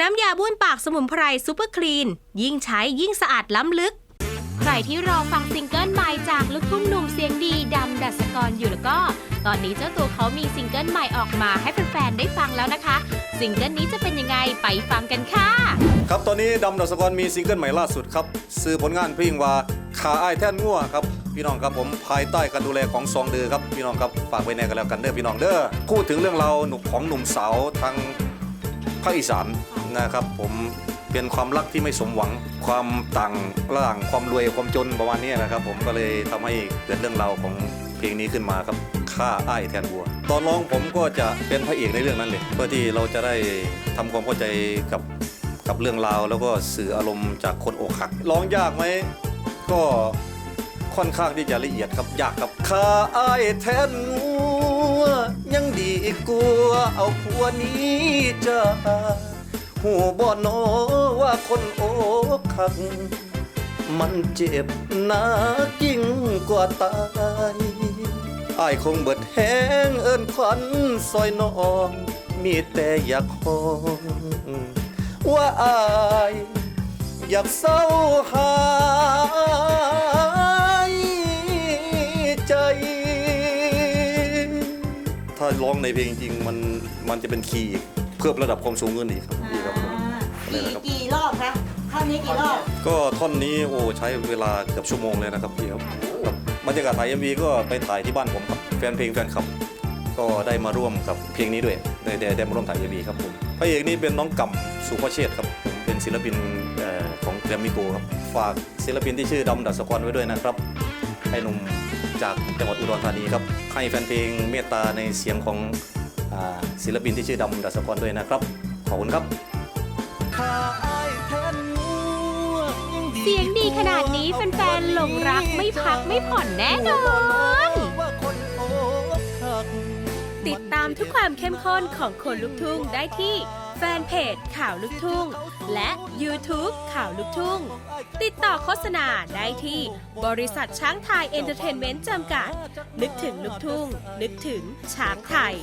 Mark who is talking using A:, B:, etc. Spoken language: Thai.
A: น้ำยาบ้วนปากสมุนไพรซูเปอร์คลีน ยิ่งใช้ยิ่งสะอาดล้ำลึก ใครที่รอฟังซิงเกิลใหม่จากลูกทุ่งหนุ่มเสียงดีดำดัชกรอยู่แล้วก็ ตอนนี้เจ้าตัวเขามีซิงเกิลใหม่ออกมาให้แฟนๆได้ฟังแล้วนะคะ ซิงเกิลนี้จะเป็นยังไงไปฟังกันค่ะ
B: ครับตอนนี้ดำดอกสกรมีซิงเกิลใหม่ล่าสุดครับซื้อผลงานเพลงว่าขาอ้ายแท่นงัวครับพี่น้องครับผมภายใต้การดูแลของซองเดือครับพี่น้องครับฝากไว้ในกันแล้วกันเด้อพี่น้องเด้อพูดถึงเรื่องเราวหนุ่มของหนุ่มสาวทางภาคอีสาน นะครับ ผมเป็นความรักที่ไม่สมหวังความต่างระหว่างความรวยความจนประมาณนี้นะครับ ผมก็เลยทำให้เกิดเรื่องราวของเพลงนี้ขึ้นมาครับฆ่าอ้ายแทนวัว ตอนร้องผมก็จะเป็นพระเอกในเรื่องนั้นเลย เพื่อที่เราจะได้ทำความเข้าใจกับกับเรื่องราวแล้วก็สื่ออารมณ์จากคนอกหักร้องยากไหมก็ค่อนข้างที่จะละเอียดครับยากครับข้าอายแทนงัวยังดีกว่าเอาผัวนี้จะ หูบ่นอว่าคนโอกหัก มันเจ็บหนักยิ่งกว่าตายอายคงเบิดแห้งเอิ้นควันซอยน้อง มีแต่อยากหอง ว่าอายอยากเศร้าหายใจ ถ้าร้องในเพลงจริงมันมันจะเป็นคีย์ เพิ่มระดับความสูงขึ้นอีกครับพี่ครับผมอะไร
C: กี่
B: นะครับ
C: กี่รอบคะท่อนนี้กี่รอบ
B: ก็ท่อนนี้โอ้ใช้เวลาเกือบชั่วโมงเลยนะครับพี่ครับครับบรรยากาศถ่าย MV ก็ไปถ่ายที่บ้านผมครับแฟนเพลงแฟนคลับ ก็ได้มาร่วมกับเพลงนี้ด้วยได้ได้ได้มาร่วมถ่าย MV ครับผมพระเอกนี่เป็นน้องก่ำสุภเชษฐ์ครับผมเป็นศิลปินเอ่อของแกรมมิโกครับฝากศิลปินที่ชื่อดำดัชกรไว้ด้วยนะครับให้หนุ่มจากจังหวัดอุดรธานีครับให้แฟนเพลงเมตตาในเสียงของอ่า ศิลปินที่ชื่อดำดัชกรด้วยนะครับ ขอบคุณครับ
A: เสียงดีขนาดนี้แฟนๆหลงรักไม่พักไม่ผ่อนแน่นอน ติดตามทุกความเข้มข้นของคนลุกทุ่งได้ที่แฟนเพจข่าวลุกทุ่ง และ YouTube ข่าวลุกทุ่ง ติดต่อโฆษณาได้ที่บริษัทช้างไทยเอนเตอร์เทนเมนต์จำกัด นึกถึงลุกทุ่ง นึกถึงช้างไทย